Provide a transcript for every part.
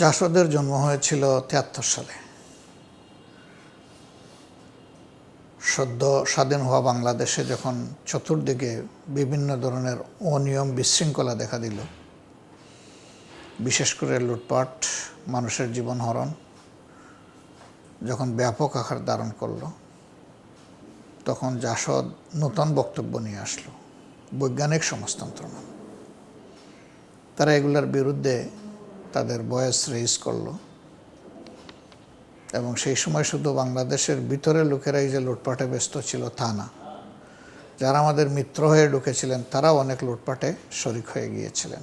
জাসদের জন্ম হয়েছিল তিয়াত্তর সালে। সদ্য স্বাধীন হওয়া বাংলাদেশে যখন চতুর্দিকে বিভিন্ন ধরনের অনিয়ম বিশৃঙ্খলা দেখা দিল, বিশেষ করে লুটপাট, মানুষের জীবন হরণ, যখন ব্যাপক আকার ধারণ করল, তখন জাসদ নূতন বক্তব্য নিয়ে আসলো, বৈজ্ঞানিক সমাজতন্ত্র তারা এগুলোর বিরুদ্ধে তাদের বয়স রেইজ করল। এবং সেই সময় শুধু বাংলাদেশের ভিতরে লোকেরাই যে লুটপাটে ব্যস্ত ছিল তা না। যারা আমাদের মিত্র হয়ে ঢুকেছিলেন তারাও অনেক লুটপাটে শরিক হয়ে গিয়েছিলেন।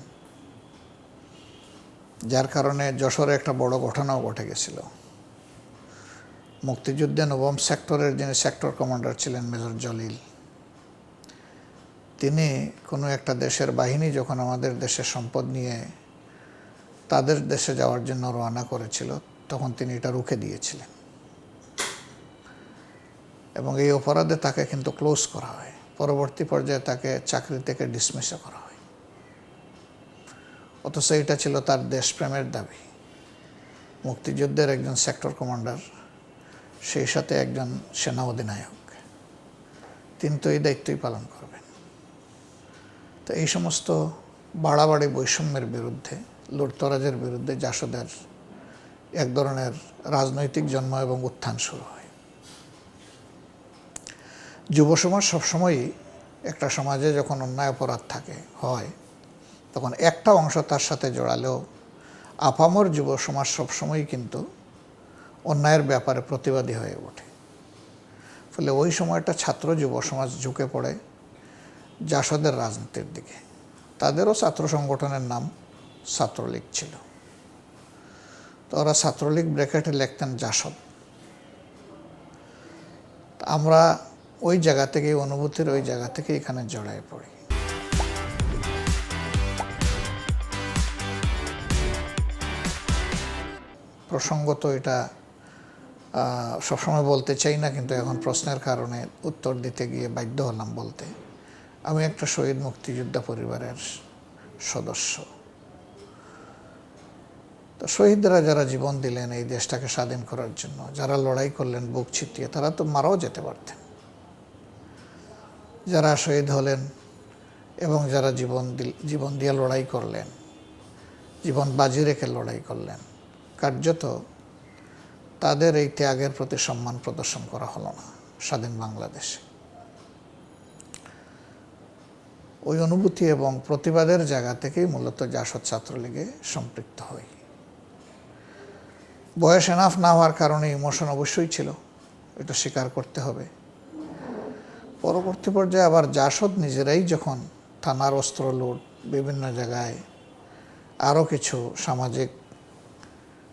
যার কারণে যশোরে একটা বড় ঘটনাও ঘটে গেছিল। মুক্তিযুদ্ধে নবম সেক্টরের যিনি সেক্টর কমান্ডার ছিলেন, মেজর জলিল, তিনি কোনো একটা দেশের বাহিনী যখন আমাদের দেশের সম্পদ নিয়ে তাদের দেশে যাওয়ার জন্য রওনা করেছিল, তখন তিনি এটা রুখে দিয়েছিলেন। এবং এই অপরাধে তাকে কিন্তু ক্লোজ করা হয়। পরবর্তী পর্যায়ে তাকে চাকরি থেকে ডিসমিসও করা হয়। অথচ এটা ছিল তার দেশপ্রেমের দাবি। মুক্তিযুদ্ধের একজন সেক্টর কমান্ডার সেই সাথে একজন সেনা অধিনায়ক। তিনি তো এই দায়িত্বই পালন করবেন। তো এই সমস্ত বাড়াবাড়ি বৈষম্যের বিরুদ্ধে লুটতরাজের বিরুদ্ধে জাসদের এক ধরনের রাজনৈতিক জন্ম এবং উত্থান শুরু হয়। যুব সমাজ সবসময়ই একটা সমাজে যখন অন্যায় অপরাধ থাকে, হয়, তখন একটা অংশ তার সাথে জড়ালেও আপামর যুব সমাজ সবসময়ই কিন্তু অন্যায়ের ব্যাপারে প্রতিবাদী হয়ে ওঠে। ফলে ওই সময়টা ছাত্র যুব সমাজ ঝুঁকে পড়ে জাসদের রাজনীতির দিকে। তাদেরও ছাত্র সংগঠনের নাম ছাত্রলীগ ছিল। তো ওরা ছাত্রলীগ ব্র্যাকেটে লিখতেন জাসদ। আমরা ওই জায়গা থেকে, অনুভূতির ওই জায়গা থেকে এখানে জড়ায় পড়ি। প্রসঙ্গত এটা সবসময় বলতে চাই না, কিন্তু এখন প্রশ্নের কারণে উত্তর দিতে গিয়ে বাধ্য হলাম বলতে। আমি একটা শহীদ মুক্তিযোদ্ধা পরিবারের সদস্য। তো শহীদরা যারা জীবন দিলেন এই দেশটাকে স্বাধীন করার জন্য, যারা লড়াই করলেন, বুক ছিটিয়ে, তারা তো মারাও যেতে পারতেন। যারা শহীদ হলেন এবং যারা জীবন জীবন দিয়ে লড়াই করলেন, জীবন বাজি রেখে লড়াই করলেন, কার্যত তাদের এই ত্যাগের প্রতি সম্মান প্রদর্শন করা হলো না স্বাধীন বাংলাদেশে। ওই অনুভূতি এবং প্রতিবাদের জায়গা থেকেই মূলত জাসদ ছাত্রলীগে সম্পৃক্ত হই। বয়স এনাফ না হওয়ার কারণে ইমোশন অবশ্যই ছিল। এটা স্বীকার করতে হবে। পরবর্তী পর্যায়ে আবার জাসদ নিজেরাই যখন থানার অস্ত্র লুট, বিভিন্ন জায়গায় আরও কিছু সামাজিক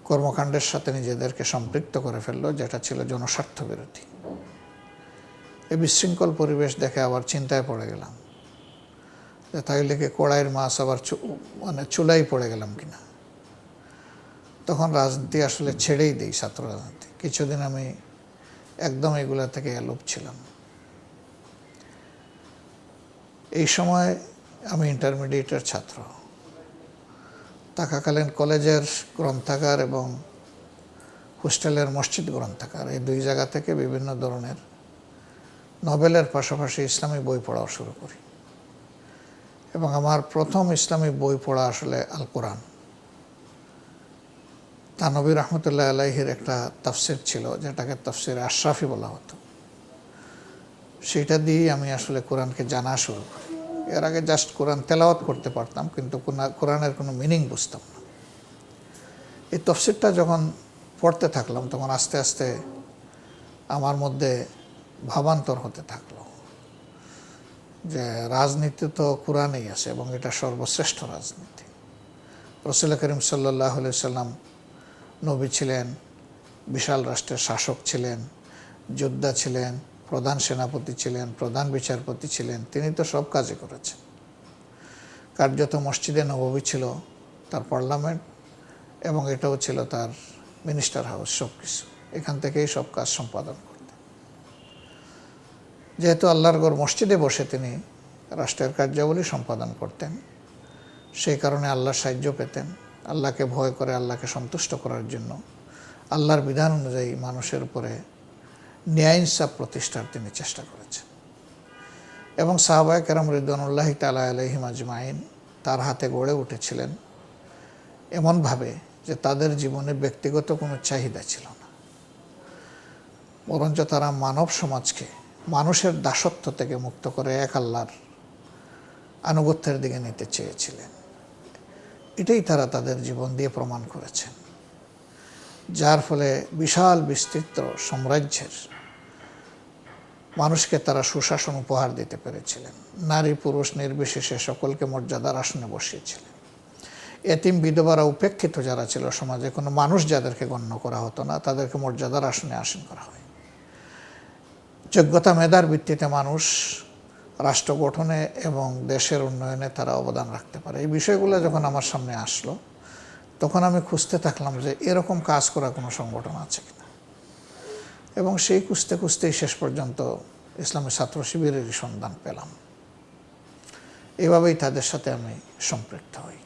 কর্মকাণ্ডের সাথে নিজেদেরকে সম্পৃক্ত করে ফেলল, যেটা ছিল জনস্বার্থ বিরোধী। এই বিশৃঙ্খল পরিবেশ দেখে আবার চিন্তায় পড়ে গেলাম। যে তাইলে কি কড়াইয়ের মাছ আবার মানে চুলাই পড়ে গেলাম কিনা। তখন রাজনীতি আসলে ছেড়েই দিই ছাত্র রাজনীতি। কিছুদিন আমি একদম এগুলা থেকে অ্যালোপ ছিলাম। এই সময় আমি ইন্টারমিডিয়েটের ছাত্র। থাকাকালীন কলেজের গ্রন্থাগার এবং হোস্টেলের মসজিদ গ্রন্থাগার, এই দুই জায়গা থেকে বিভিন্ন ধরনের নভেলের পাশাপাশি ইসলামী বই পড়াও শুরু করি। এবং আমার প্রথম ইসলামী বই পড়া আসলে আল কোরআন তানবী রহমতুল্লাহ আলাইহির একটা তফসির ছিল, যেটাকে তফসির আশরাফি বলা হতো। সেটা দিয়েই আমি আসলে কোরআনকে জানা শুরু করি। এর আগে জাস্ট কোরআন তেলাওয়াত করতে পারতাম, কিন্তু কোরআনের কোনো মিনিং বুঝতাম না। এই তফসিরটা যখন পড়তে থাকলাম, তখন আস্তে আস্তে আমার মধ্যে ভাবান্তর হতে থাকল যে রাজনীতি তো কোরআনেই আছে এবং এটা সর্বশ্রেষ্ঠ রাজনীতি। রসুল করিম সাল্লাহ সাল্লাম নবী ছিলেন, বিশাল রাষ্ট্রের শাসক ছিলেন, যোদ্ধা ছিলেন, প্রধান সেনাপতি ছিলেন, প্রধান বিচারপতি ছিলেন, তিনি তো সব কাজে করেছেন। কার্যত মসজিদে নবী ছিল তার পার্লামেন্ট এবং এটাও ছিল তার মিনিস্টার হাউস সব কিছু এখান থেকেই সব কাজ সম্পাদন করতেন। যেহেতু আল্লাহর গড় মসজিদে বসে তিনি রাষ্ট্রের কার্যাবলী সম্পাদন করতেন, সেই কারণে আল্লাহর সাহায্য পেতেন। আল্লাহকে ভয় করে, আল্লাহকে সন্তুষ্ট করার জন্য। আল্লাহর বিধান অনুযায়ী মানুষের উপরে ন্যায় ইনসাফ প্রতিষ্ঠার তিনি চেষ্টা করেছেন। এবং সাহাবায় কেরাম রিদওয়ানুল্লাহ তালা আলহিম আজমাইন তার হাতে গড়ে উঠেছিলেন এমনভাবে যে তাদের জীবনে ব্যক্তিগত কোনো চাহিদা ছিল না। বরঞ্চ তারা মানব সমাজকে, মানুষের দাসত্ব থেকে মুক্ত করে এক আল্লাহর আনুগত্যের দিকে নিতে চেয়েছিলেন। এটাই তারা তাদের জীবন দিয়ে প্রমাণ করেছেন যার ফলে বিশাল বিস্তৃত সাম্রাজ্যের মানুষকে তারা সুশাসন উপহার দিতে পেরেছিলেন। নারী পুরুষ নির্বিশেষে সকলকে মর্যাদার আসনে বসিয়েছিলেন। এতিম বিধবারা উপেক্ষিত যারা ছিল সমাজে, কোনো মানুষ যাদেরকে গণ্য করা হতো না, তাদেরকে মর্যাদার আসনে আসীন করা হয়। যোগ্যতা মেধার ভিত্তিতে মানুষ রাষ্ট্র গঠনে এবং দেশের উন্নয়নে তারা অবদান রাখতে পারে। এই বিষয়গুলো যখন আমার সামনে আসলো, তখন আমি খুঁজতে থাকলাম যে এরকম কাজ করা কোনো সংগঠন আছে কিনা। এবং সেই খুঁজতে খুঁজতেই শেষ পর্যন্ত ইসলামী ছাত্র শিবিরেরই সন্ধান পেলাম। এভাবেই তাদের সাথে আমি সম্পৃক্ত হই।